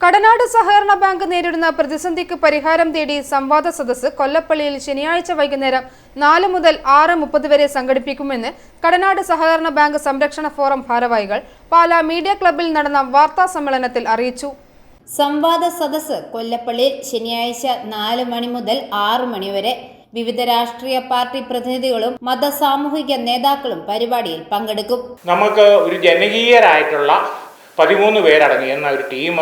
കടനാട് സഹകരണ ബാങ്ക് നേരിടുന്ന പ്രതിസന്ധിക്ക് പരിഹാരം തേടി സംവാദ സദസ് കൊല്ലപ്പള്ളിയിൽ ശനിയാഴ്ച വൈകുന്നേരം നാല് മുതൽ ആറ് മുപ്പത് വരെ സംഘടിപ്പിക്കുമെന്ന് കടനാട് സഹകരണ ബാങ്ക് സംരക്ഷണ ഫോറം ഭാരവാഹികൾ പാലാ മീഡിയ ക്ലബ്ബിൽ നടന്ന വാർത്താ സമ്മേളനത്തിൽ അറിയിച്ചു. സംവാദ സദസ് കൊല്ലപ്പള്ളിയിൽ ശനിയാഴ്ച നാല് മണി മുതൽ ആറ് മണി വരെ വിവിധ രാഷ്ട്രീയ പാർട്ടി പ്രതിനിധികളും മത സാമൂഹിക നേതാക്കളും പരിപാടിയിൽ പങ്കെടുക്കും. നമുക്ക് ഒരു ജനകീയരായിട്ടുള്ള പതിമൂന്ന് പേരടങ്ങിയെന്ന ഒരു ടീം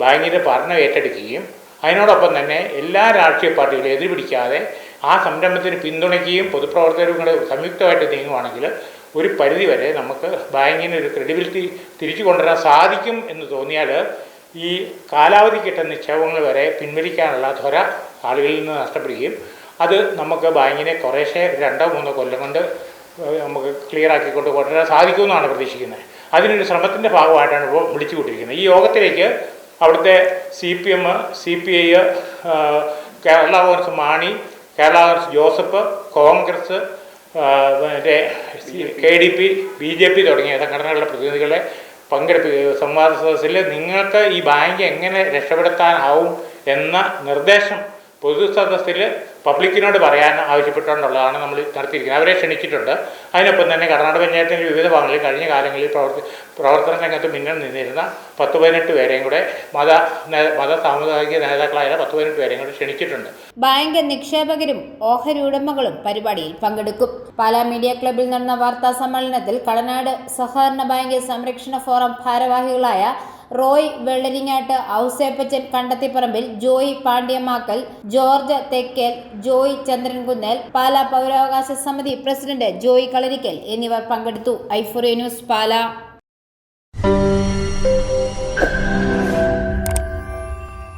ബാങ്കിന്റെ ഭരണം ഏറ്റെടുക്കുകയും അതിനോടൊപ്പം തന്നെ എല്ലാ രാഷ്ട്രീയ പാർട്ടികളും എതിർപിടിക്കാതെ ആ സംരംഭത്തിന് പിന്തുണയ്ക്കുകയും പൊതുപ്രവർത്തകരും സംയുക്തമായിട്ട് നീങ്ങുവാണെങ്കിൽ ഒരു പരിധിവരെ നമുക്ക് ബാങ്കിന് ഒരു ക്രെഡിബിലിറ്റി തിരിച്ചു കൊണ്ടുവരാൻ സാധിക്കും എന്ന് തോന്നിയാൽ ഈ കാലാവധി കിട്ടുന്ന നിക്ഷേപങ്ങൾ വരെ പിൻവലിക്കാനുള്ള ത്വര ആളുകളിൽ നിന്ന് നഷ്ടപ്പെടുകയും അത് നമുക്ക് ബാങ്കിനെ കുറേശ്ശെ രണ്ടോ മൂന്നോ കൊല്ലം കൊണ്ട് നമുക്ക് ക്ലിയർ ആക്കിക്കൊണ്ട് കൊണ്ടുവരാൻ സാധിക്കുമെന്നാണ് പ്രതീക്ഷിക്കുന്നത്. അതിനൊരു ശ്രമത്തിന്റെ ഭാഗമായിട്ടാണ് ഇപ്പോൾ വിളിച്ചു കൂട്ടിയിരിക്കുന്നത് ഈ യോഗത്തിലേക്ക് അവിടുത്തെ C P M C P I Kerala Congress Mani Kerala Congress Joseph Congress മറ്റേ K D P B J P തുടങ്ങിയ സംഘടനകളുടെ പ്രതിനിധികളെ പങ്കെടുപ്പിക്കുക സംവാദ സദസ്സിൽ നിങ്ങൾക്ക് ഈ ബാങ്ക് എങ്ങനെ രക്ഷപ്പെടുത്താനാവും എന്ന നിർദ്ദേശം പൊതു സദസ്സിൽ പബ്ലിക്കിനോട് പറയാൻ ആവശ്യപ്പെട്ടുകൊണ്ടുള്ളതാണ് നമ്മൾ നടത്തിയിരിക്കുന്നത്. അവരെ ക്ഷണിച്ചിട്ടുണ്ട്. അതിനൊപ്പം തന്നെ കർണാടക പഞ്ചായത്തിന്റെ വിവിധ ഭാഗങ്ങളിൽ കഴിഞ്ഞ കാലങ്ങളിൽ പ്രവർത്തി പ്രവർത്തന രംഗത്ത് മുന്നിൽ നിന്നിരുന്ന പത്ത് പതിനെട്ട് പേരെയും കൂടെ മത മത സാമുദായിക നേതാക്കളായ പത്ത് പതിനെട്ട് പേരെയും കൂടെ ക്ഷണിച്ചിട്ടുണ്ട്. ബാങ്ക് നിക്ഷേപകരും ഓഹരി ഉടമകളും പരിപാടിയിൽ പങ്കെടുക്കും. പാലാ മീഡിയ ക്ലബിൽ നടന്ന വാർത്താ സമ്മേളനത്തിൽ കടനാട് സഹകരണ ബാങ്ക് സംരക്ഷണ ഫോറം ഭാരവാഹികളായ റോയ് വെള്ളരിങ്ങാട്ട് ഔസേപ്പച്ചൻ കണ്ടത്തിപ്പറമ്പിൽ ജോയ് പാണ്ഡ്യമാക്കൽ ജോർജ് തെക്കേൽ ജോയ് ചന്ദ്രൻകുന്നൽ പാലാ പൗരാവകാശ സമിതി പ്രസിഡന്റ് ജോയ് കളരിക്കൽ എന്നിവർ പങ്കെടുത്തു. ഐഫോറിയ ന്യൂസ് പാലാ.